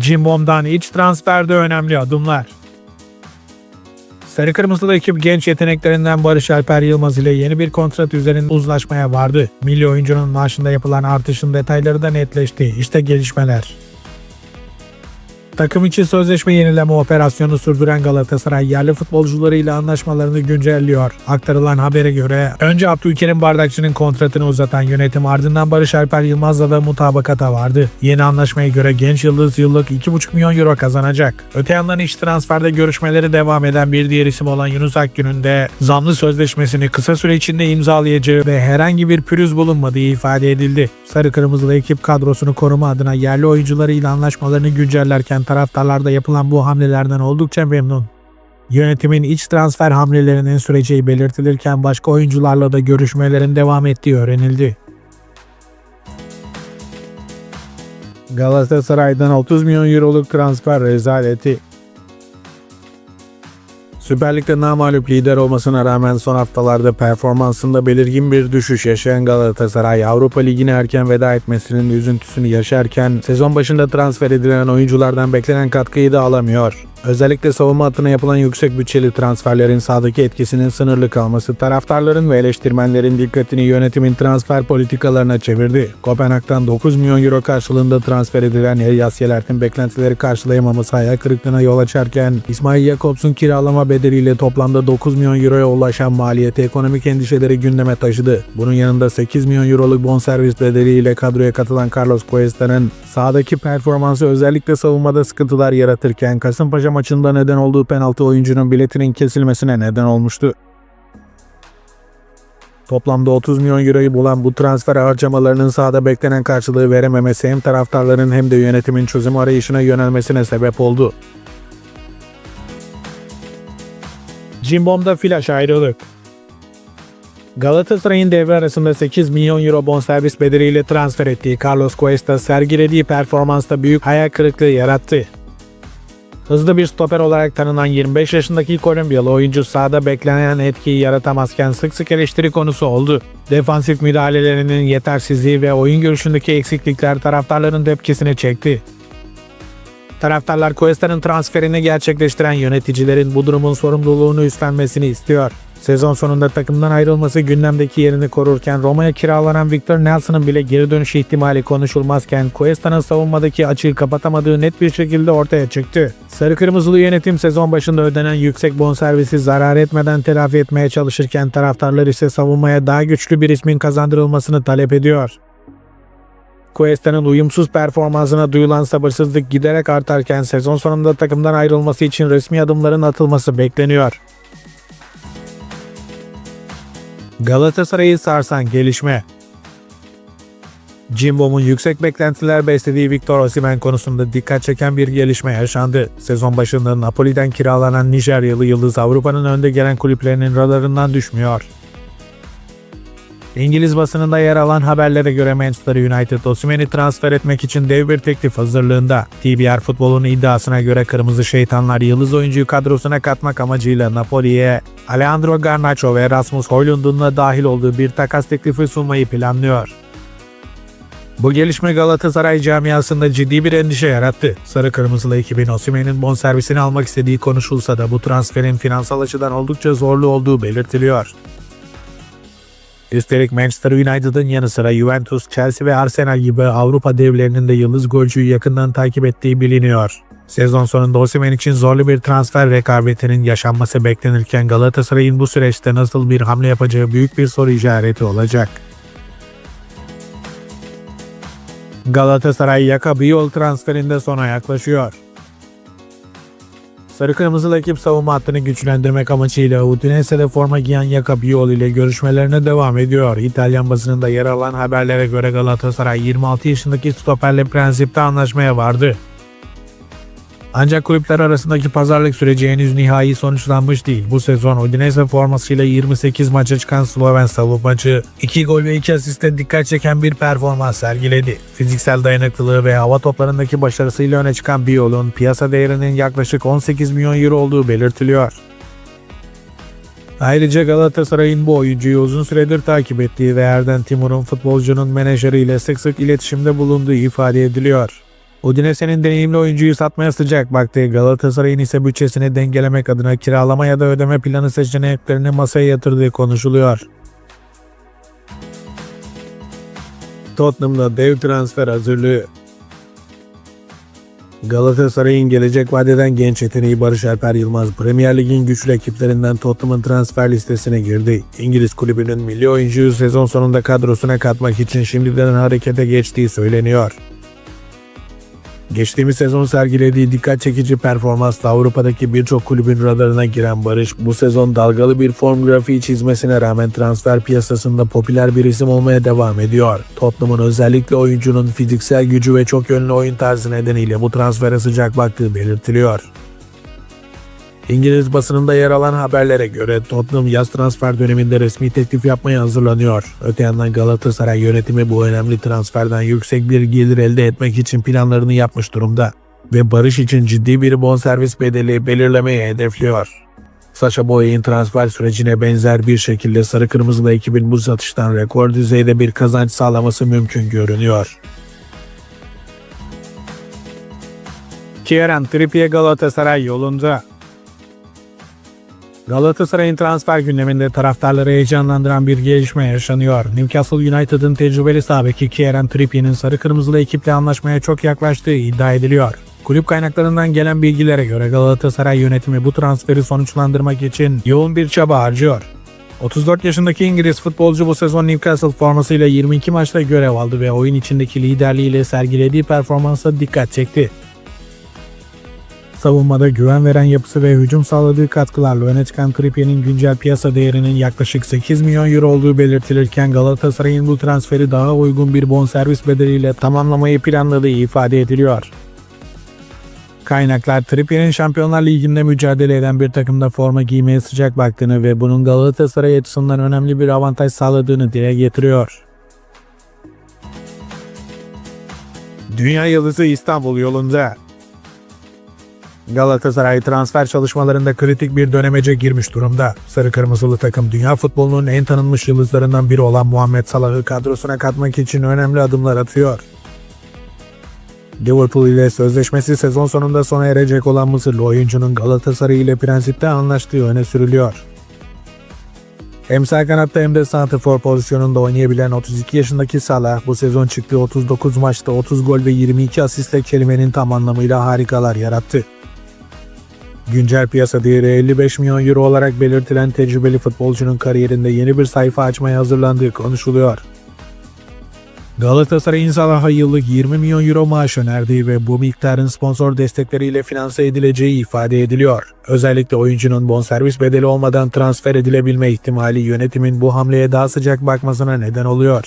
Cimbom'dan iç transferde önemli adımlar. Sarı Kırmızılı ekip genç yeteneklerinden Barış Alper Yılmaz ile yeni bir kontrat üzerinde uzlaşmaya vardı. Milli oyuncunun maaşında yapılan artışın detayları da netleşti. İşte gelişmeler. Takım içi sözleşme yenileme operasyonu sürdüren Galatasaray yerli futbolcularıyla anlaşmalarını güncelliyor. Aktarılan habere göre önce Abdülkerim Bardakçı'nın kontratını uzatan yönetim ardından Barış Alper Yılmaz'la da mutabakata vardı. Yeni anlaşmaya göre genç yıldız yıllık 2,5 milyon euro kazanacak. Öte yandan iç transferde görüşmeleri devam eden bir diğer isim olan Yunus Akgün'ün de zamlı sözleşmesini kısa süre içinde imzalayacağı ve herhangi bir pürüz bulunmadığı ifade edildi. Sarı Kırmızılı ekip kadrosunu koruma adına yerli oyuncularıyla anlaşmalarını güncellerken taraftarlar da yapılan bu hamlelerden oldukça memnun. Yönetimin iç transfer hamlelerinin süreceği belirtilirken başka oyuncularla da görüşmelerin devam ettiği öğrenildi. Galatasaray'dan 30 milyon euroluk transfer rezaleti. Süper Lig'de namalup lider olmasına rağmen son haftalarda performansında belirgin bir düşüş yaşayan Galatasaray Avrupa Ligi'ne erken veda etmesinin üzüntüsünü yaşarken sezon başında transfer edilen oyunculardan beklenen katkıyı da alamıyor. Özellikle savunma hattına yapılan yüksek bütçeli transferlerin sahadaki etkisinin sınırlı kalması taraftarların ve eleştirmenlerin dikkatini yönetimin transfer politikalarına çevirdi. Kopenhag'dan 9 milyon euro karşılığında transfer edilen Elias Yelert'in beklentileri karşılayamaması hayal kırıklığına yol açarken İsmail Jakobs'un kiralama bedeliyle toplamda 9 milyon euroya ulaşan maliyeti ekonomik endişeleri gündeme taşıdı. Bunun yanında 8 milyon euroluk bonservis bedeliyle kadroya katılan Carlos Cuesta'nın sahadaki performansı özellikle savunmada sıkıntılar yaratırken Kasımpaşa maçında neden olduğu penaltı oyuncunun biletinin kesilmesine neden olmuştu. Toplamda 30 milyon euroyu bulan bu transfer harcamalarının sahada beklenen karşılığı verememesi hem taraftarların hem de yönetimin çözüm arayışına yönelmesine sebep oldu. Cimbom'da flash ayrılık. Galatasaray'ın devre arasında 8 milyon euro bonservis bedeliyle transfer ettiği Carlos Cuesta sergilediği performansta büyük hayal kırıklığı yarattı. Hızlı bir stoper olarak tanınan 25 yaşındaki Kolombiyalı oyuncu sahada beklenen etkiyi yaratamazken sık sık eleştiri konusu oldu. Defansif müdahalelerinin yetersizliği ve oyun görüşündeki eksiklikler taraftarların tepkisini çekti. Taraftarlar Cuesta'nın transferini gerçekleştiren yöneticilerin bu durumun sorumluluğunu üstlenmesini istiyor. Sezon sonunda takımdan ayrılması gündemdeki yerini korurken Roma'ya kiralanan Victor Nelson'ın bile geri dönüş ihtimali konuşulmazken Cuesta'nın savunmadaki açığı kapatamadığı net bir şekilde ortaya çıktı. Sarı Kırmızılı yönetim sezon başında ödenen yüksek bonservisi zarar etmeden telafi etmeye çalışırken taraftarlar ise savunmaya daha güçlü bir ismin kazandırılmasını talep ediyor. Cuesta'nın uyumsuz performansına duyulan sabırsızlık giderek artarken sezon sonunda takımdan ayrılması için resmi adımların atılması bekleniyor. Galatasaray'ı sarsan gelişme. Cimbom'un yüksek beklentiler beslediği Victor Osimhen konusunda dikkat çeken bir gelişme yaşandı. Sezon başında Napoli'den kiralanan Nijeryalı yıldız Avrupa'nın önde gelen kulüplerinin radarından düşmüyor. İngiliz basınında yer alan haberlere göre Manchester United Osimhen'i transfer etmek için dev bir teklif hazırlığında. TBR futbolun iddiasına göre Kırmızı Şeytanlar yıldız oyuncuyu kadrosuna katmak amacıyla Napoli'ye Alejandro Garnacho ve Rasmus Højlund'un da dahil olduğu bir takas teklifi sunmayı planlıyor. Bu gelişme Galatasaray camiasında ciddi bir endişe yarattı. Sarı Kırmızılı ekibin Osimhen'in bonservisini almak istediği konuşulsa da bu transferin finansal açıdan oldukça zorlu olduğu belirtiliyor. Üstelik Manchester United'ın yanı sıra Juventus, Chelsea ve Arsenal gibi Avrupa devlerinin de yıldız golcüyü yakından takip ettiği biliniyor. Sezon sonunda Osimhen için zorlu bir transfer rekabetinin yaşanması beklenirken Galatasaray'ın bu süreçte nasıl bir hamle yapacağı büyük bir soru işareti olacak. Galatasaray Yaka Biyol transferinde sona yaklaşıyor. Sarı Kırmızılı ekip savunma hattını güçlendirmek amacıyla Udinese'de forma giyen Yaka Biol ile görüşmelerine devam ediyor. İtalyan basınında yer alan haberlere göre Galatasaray 26 yaşındaki stoperle prensipte anlaşmaya vardı. Ancak kulüpler arasındaki pazarlık süreci henüz nihai sonuçlanmış değil. Bu sezon Udinese formasıyla 28 maça çıkan Sloven savunmacı 2 gol ve 2 asiste dikkat çeken bir performans sergiledi. Fiziksel dayanıklılığı ve hava toplarındaki başarısıyla öne çıkan Biol'un piyasa değerinin yaklaşık 18 milyon euro olduğu belirtiliyor. Ayrıca Galatasaray'ın bu oyuncuyu uzun süredir takip ettiği ve Erden Timur'un futbolcunun menajeriyle sık sık iletişimde bulunduğu ifade ediliyor. Udinese'nin deneyimli oyuncuyu satmaya sıcak baktığı Galatasaray'ın ise bütçesini dengelemek adına kiralama ya da ödeme planı seçeneklerini masaya yatırdığı konuşuluyor. Tottenham'da dev transfer hazırlığı. Galatasaray'ın gelecek vadeden genç yeteneği Barış Alper Yılmaz Premier Lig'in güçlü ekiplerinden Tottenham'ın transfer listesine girdi. İngiliz kulübünün milli oyuncuyu sezon sonunda kadrosuna katmak için şimdiden harekete geçtiği söyleniyor. Geçtiğimiz sezon sergilediği dikkat çekici performansla Avrupa'daki birçok kulübün radarına giren Barış, bu sezon dalgalı bir form grafiği çizmesine rağmen transfer piyasasında popüler bir isim olmaya devam ediyor. Tottenham'ın özellikle oyuncunun fiziksel gücü ve çok yönlü oyun tarzı nedeniyle bu transfere sıcak baktığı belirtiliyor. İngiliz basınında yer alan haberlere göre Tottenham yaz transfer döneminde resmi teklif yapmaya hazırlanıyor. Öte yandan Galatasaray yönetimi bu önemli transferden yüksek bir gelir elde etmek için planlarını yapmış durumda ve Barış için ciddi bir bonservis bedeli belirlemeyi hedefliyor. Sacha Boey'in transfer sürecine benzer bir şekilde Sarı Kırmızılı ekibin bu satıştan rekor düzeyde bir kazanç sağlaması mümkün görünüyor. Kieran Trippier Galatasaray yolunda. Galatasaray'ın transfer gündeminde taraftarları heyecanlandıran bir gelişme yaşanıyor. Newcastle United'ın tecrübeli sağ beki Kieran Trippier'in sarı kırmızılı ekiple anlaşmaya çok yaklaştığı iddia ediliyor. Kulüp kaynaklarından gelen bilgilere göre Galatasaray yönetimi bu transferi sonuçlandırmak için yoğun bir çaba harcıyor. 34 yaşındaki İngiliz futbolcu bu sezon Newcastle formasıyla 22 maçta görev aldı ve oyun içindeki liderliğiyle sergilediği performansa dikkat çekti. Savunmada güven veren yapısı ve hücum sağladığı katkılarla öne çıkan Trippier'in güncel piyasa değerinin yaklaşık 8 milyon euro olduğu belirtilirken Galatasaray'ın bu transferi daha uygun bir bonservis bedeliyle tamamlamayı planladığı ifade ediliyor. Kaynaklar Trippier'in Şampiyonlar Ligi'nde mücadele eden bir takımda forma giymeye sıcak baktığını ve bunun Galatasaray açısından önemli bir avantaj sağladığını dile getiriyor. Dünya Yıldızı İstanbul yolunda. Galatasaray transfer çalışmalarında kritik bir dönemece girmiş durumda. Sarı Kırmızılı takım dünya futbolunun en tanınmış yıldızlarından biri olan Muhammed Salah'ı kadrosuna katmak için önemli adımlar atıyor. Liverpool ile sözleşmesi sezon sonunda sona erecek olan Mısırlı oyuncunun Galatasaray ile prensipte anlaştığı öne sürülüyor. Hem sağ kanatta hem de santrfor pozisyonunda oynayabilen 32 yaşındaki Salah bu sezon çıktığı 39 maçta 30 gol ve 22 asistle kelimenin tam anlamıyla harikalar yarattı. Güncel piyasa değeri 55 milyon euro olarak belirtilen tecrübeli futbolcunun kariyerinde yeni bir sayfa açmaya hazırlandığı konuşuluyor. Galatasaray'ın Salah'a yıllık 20 milyon euro maaş önerdiği ve bu miktarın sponsor destekleriyle finanse edileceği ifade ediliyor. Özellikle oyuncunun bonservis bedeli olmadan transfer edilebilme ihtimali yönetimin bu hamleye daha sıcak bakmasına neden oluyor.